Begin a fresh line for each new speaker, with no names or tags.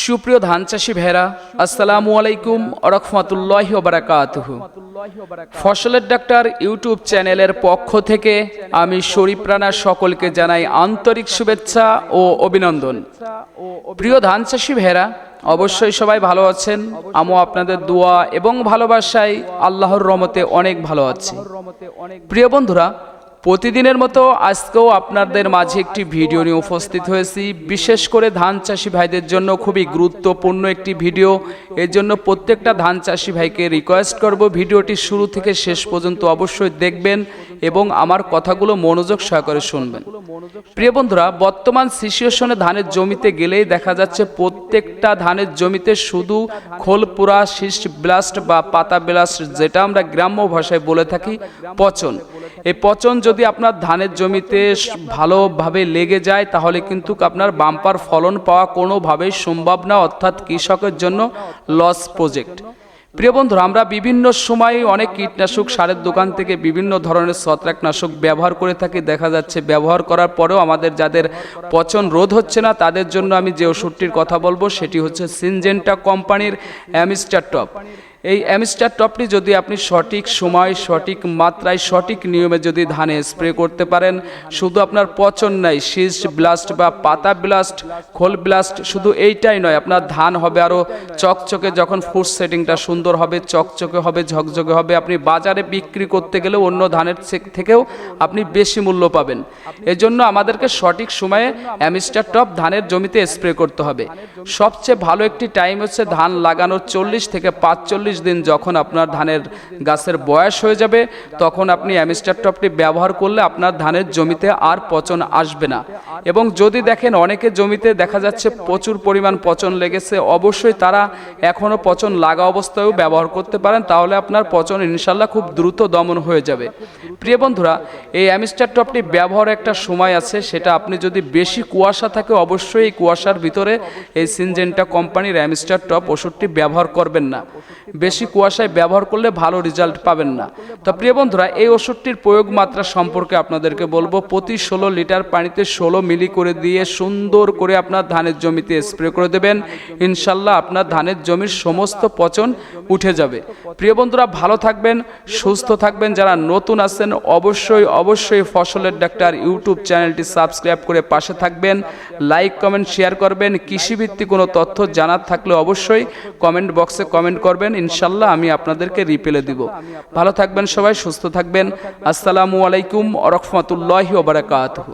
সুপ্রিয় ধান চাষি ভেরা আসসালামু আলাইকুম রহমতুল্লাহ বারাকাতুহ। ফসলের ডাক্তার ইউটিউব চ্যানেলের পক্ষ থেকে আমি শরীফ রানা সকলকে জানাই আন্তরিক শুভেচ্ছা ও অভিনন্দন। প্রিয় ধান চাষি ভেরা অবশ্যই সবাই ভালো আছেন। আমও আপনাদের দোয়া এবং ভালোবাসায় আল্লাহর রমতে অনেক ভালো আছি। প্রিয় বন্ধুরা প্রতিদিনের মতো আজকেও আপনাদের মাঝে একটি ভিডিও নিয়ে উপস্থিত হয়েছি। বিশেষ করে ধান চাষি ভাইদের জন্য খুবই গুরুত্বপূর্ণ একটি ভিডিও। এর জন্য প্রত্যেকটা ধান চাষি ভাইকে রিকোয়েস্ট করব। ভিডিওটি শুরু থেকে শেষ পর্যন্ত অবশ্যই দেখবেন এবং আমার কথাগুলো মনোযোগ সহকারে শুনবেন। প্রিয় বন্ধুরা, বর্তমান সিচুয়েশনে ধানের জমিতে গেলেই দেখা যাচ্ছে প্রত্যেকটা ধানের জমিতে শুধু খোলপুরা শীষ ব্লাস্ট বা পাতা ব্লাস্ট যেটা আমরা গ্রাম্য ভাষায় বলে থাকি, পচন। এই পচন যদি আপনার ধানের জমিতে ভালোভাবে লেগে যায়, তাহলে কিন্তু আপনার বাম্পার ফলন পাওয়া কোনোভাবেই সম্ভব না, অর্থাৎ কৃষকের জন্য লস প্রজেক্ট প্রিয় বন্ধুরা, আমরা বিভিন্ন সময় অনেক কীটনাশক সারের দোকান থেকে বিভিন্ন ধরনের ছত্রাকনাশক ব্যবহার করে থাকি। দেখা যাচ্ছে ব্যবহার করার পরেও আমাদের যাদের পচন রোধ হচ্ছে না, তাদের জন্য আমি যে ওষুধটির কথা বলব, সেটি হচ্ছে সিনজেন্টা কোম্পানির অ্যামিস্টার টপ। এই অ্যামিস্টার টপটি যদি আপনি সঠিক সময়, সঠিক মাত্রায়, সঠিক নিয়মে যদি ধানে স্প্রে করতে পারেন, শুধু আপনার পচন নাই শীষ ব্লাস্ট বা পাতা ব্লাস্ট, খোল ব্লাস্ট, শুধু এইটাই নয়, আপনার ধান হবে আরও চকচকে, যখন ফুড সেটিংটা সুন্দর হবে, চকচকে হবে, ঝকঝকে হবে, আপনি বাজারে বিক্রি করতে গেলেও অন্য ধানের থেকেও আপনি বেশি মূল্য পাবেন। এজন্য আমাদেরকে সঠিক সময়ে অ্যামিস্টার টপ ধানের জমিতে স্প্রে করতে হবে। সবচেয়ে ভালো একটি টাইম হচ্ছে ধান লাগানোর চল্লিশ থেকে পাঁচচল্লিশ দিন যখন আপনার ধানের গাছের বয়স হয়ে যাবে, তখন আপনি অ্যামিস্টার টপটি ব্যবহার করলে আপনার ধানের জমিতে আর পচন আসবে না। এবং যদি দেখেন অনেকে জমিতে দেখা যাচ্ছে প্রচুর পরিমাণ পচন লেগেছে, অবশ্যই তারা এখনও পচন লাগা অবস্থায়ও ব্যবহার করতে পারেন, তাহলে আপনার পচন ইনশাল্লাহ খুব দ্রুত দমন হয়ে যাবে। প্রিয় বন্ধুরা, এই অ্যামিস্টার টপটি ব্যবহার একটা সময় আছে, সেটা আপনি যদি বেশি কুয়াশা থাকে, অবশ্যই এই কুয়াশার ভিতরে এই সিনজেন্টা কোম্পানির অ্যামিস্টার টপ ওষুধটি ব্যবহার করবেন না। বেশি কুয়াশায় ব্যবহার করলে ভালো রেজাল্ট পাবেন না। তো প্রিয় বন্ধুরা, এই ওষুধটির প্রয়োগ মাত্রা সম্পর্কে আপনাদেরকে বলব। প্রতি ষোলো লিটার পানিতে ষোলো মিলি করে দিয়ে সুন্দর করে আপনার ধানের জমিতে স্প্রে করে দেবেন। ইনশাল্লাহ আপনার ধানের জমির সমস্ত পচন উঠে যাবে। প্রিয় বন্ধুরা, ভালো থাকবেন, সুস্থ থাকবেন। যারা নতুন আছেন, অবশ্যই অবশ্যই ফসলের ডাক্তার ইউটিউব চ্যানেলটি সাবস্ক্রাইব করে পাশে থাকবেন। লাইক, কমেন্ট শেয়ার করবেন। কৃষিভিত্তিক কোনো তথ্য জানার থাকলে অবশ্যই কমেন্ট বক্সে কমেন্ট করবেন। ইনশাল্লাহ আমি আপনাদেরকে রিপ্লে দিব। ভালো থাকবেন সবাই সুস্থ থাকবেন। আসসালামু আলাইকুম রহমতুল্লাহি ওবরাকাতুহু